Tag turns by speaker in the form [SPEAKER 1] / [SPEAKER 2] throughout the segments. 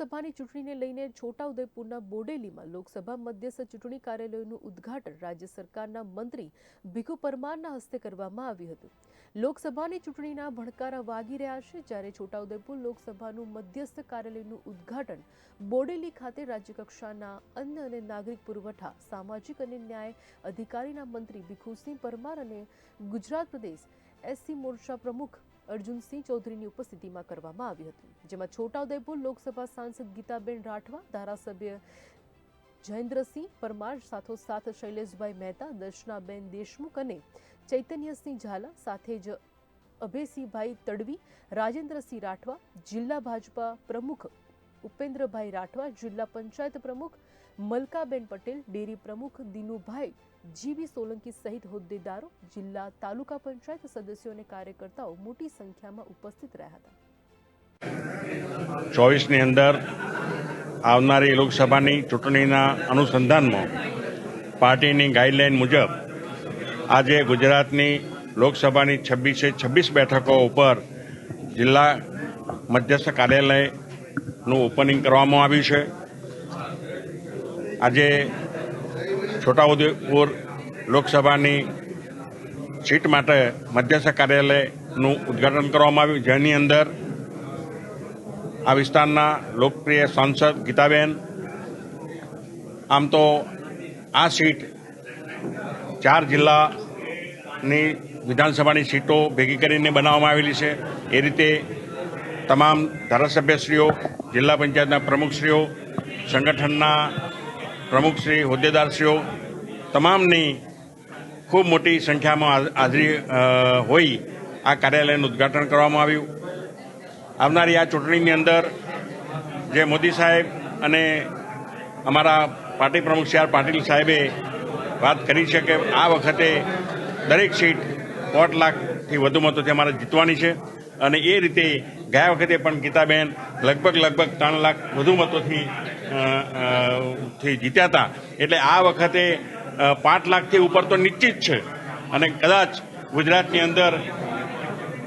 [SPEAKER 1] લોકસભાની ચૂંટણીને લઈને છોટાઉદેપુરના બોડેલીમાં લોકસભા મધ્યસ્થ ચૂંટણી કાર્યાલયનું ઉદ્ઘાટન રાજ્ય સરકારના મંત્રી ભીખુ પરમારના હસ્તે કરવામાં આવ્યું હતું. લોકસભાની ચૂંટણીના ભણકારા વાગી રહ્યા છે જ્યારે છોટાઉદેપુર લોકસભાનું મધ્યસ્થ કાર્યાલયનું ઉદ્ઘાટન બોડેલી ખાતે રાજ્યકક્ષાના અન્ન અને નાગરિક પુરવઠા, સામાજિક અને ન્યાય અધિકારીના મંત્રી ભીખુસિંહ પરમાર અને ગુજરાત પ્રદેશ એસસી મોરચા પ્રમુખ અર્જુનસિંહ ચૌધરીની ઉપસ્થિતિમાં કરવામાં આવ્યું હતું, જેમાં છોટાઉદેપુર લોકસભા સાંસદ ગીતાબેન રાઠવા, ધારાસભ્ય જયેન્દ્રસિંહ પરમાર, સાથોસાથ શૈલેષભાઈ મહેતા, દર્શનાબેન દેશમુખ અને ચૈતન્યસિંહ ઝાલા, સાથે જ અભયસિંહભાઈ તડવી, રાજેન્દ્રસિંહ રાઠવા, જિલ્લા ભાજપા પ્રમુખ ઉપેન્દ્રભાઈ રાઠવા, જિલ્લા પંચાયત પ્રમુખ મલકાબેન પટેલ, ડેરી પ્રમુખ દિનુભાઈ જીવી સોલંકી સહિત હોદ્દેદારો, જિલ્લા તાલુકા પંચાયત સદસ્યો અને કાર્યકર્તાઓ મોટી સંખ્યામાં ઉપસ્થિત રહ્યા હતા.
[SPEAKER 2] ચોવીસની અંદર આવનારી લોકસભાની ચૂંટણીના અનુસંધાનમાં પાર્ટીની ગાઈડલાઈન મુજબ આજે ગુજરાતની લોકસભાની છવ્વીસે છવ્વીસ બેઠકો ઉપર જિલ્લા મધ્યસ્થ કાર્યાલયનું ઓપનિંગ કરવામાં આવ્યું છે. આજે છોટાઉદેપુર લોકસભાની સીટ માટે મધ્યસ્થ કાર્યાલયનું ઉદ્ઘાટન કરવામાં આવ્યું. જેની અંદર આ વિસ્તારના લોકપ્રિય સાંસદ ગીતાબેન. આમ તો આ સીટ ચાર જિલ્લાની વિધાનસભાની સીટો ભેગી કરીને બનાવવામાં આવેલી છે. એ રીતે તમામ ધારાસભ્યશ્રીઓ, જિલ્લા પંચાયતના પ્રમુખશ્રીઓ, સંગઠનના પ્રમુખશ્રી હોદ્દેદારશ્રીઓ, તમામની ખૂબ મોટી સંખ્યામાં હાજરી હોઈ આ કાર્યાલયનું ઉદ્ઘાટન કરવામાં આવ્યું. આવનારી આ ચૂંટણીની અંદર જે મોદી સાહેબ અને અમારા પાર્ટી પ્રમુખ સી આર પાટીલ સાહેબે વાત કરી છે કે આ વખતે દરેક સીટ દોઢ વધુમાં તો તે અમારે જીતવાની છે. અને એ રીતે ગયા વખતે પણ ગીતાબેન લગભગ લગભગ ત્રણ લાખ વધુ મતોથી થી જીત્યા હતા. એટલે આ વખતે પાંચ લાખથી ઉપર તો નિશ્ચિત છે. અને કદાચ ગુજરાતની અંદર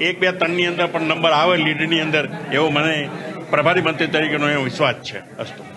[SPEAKER 2] એક બે ત્રણની અંદર પણ નંબર આવે, લીડની અંદર, એવો મને પ્રભારી મંત્રી તરીકેનો એવો વિશ્વાસ છે. અસ્તુ.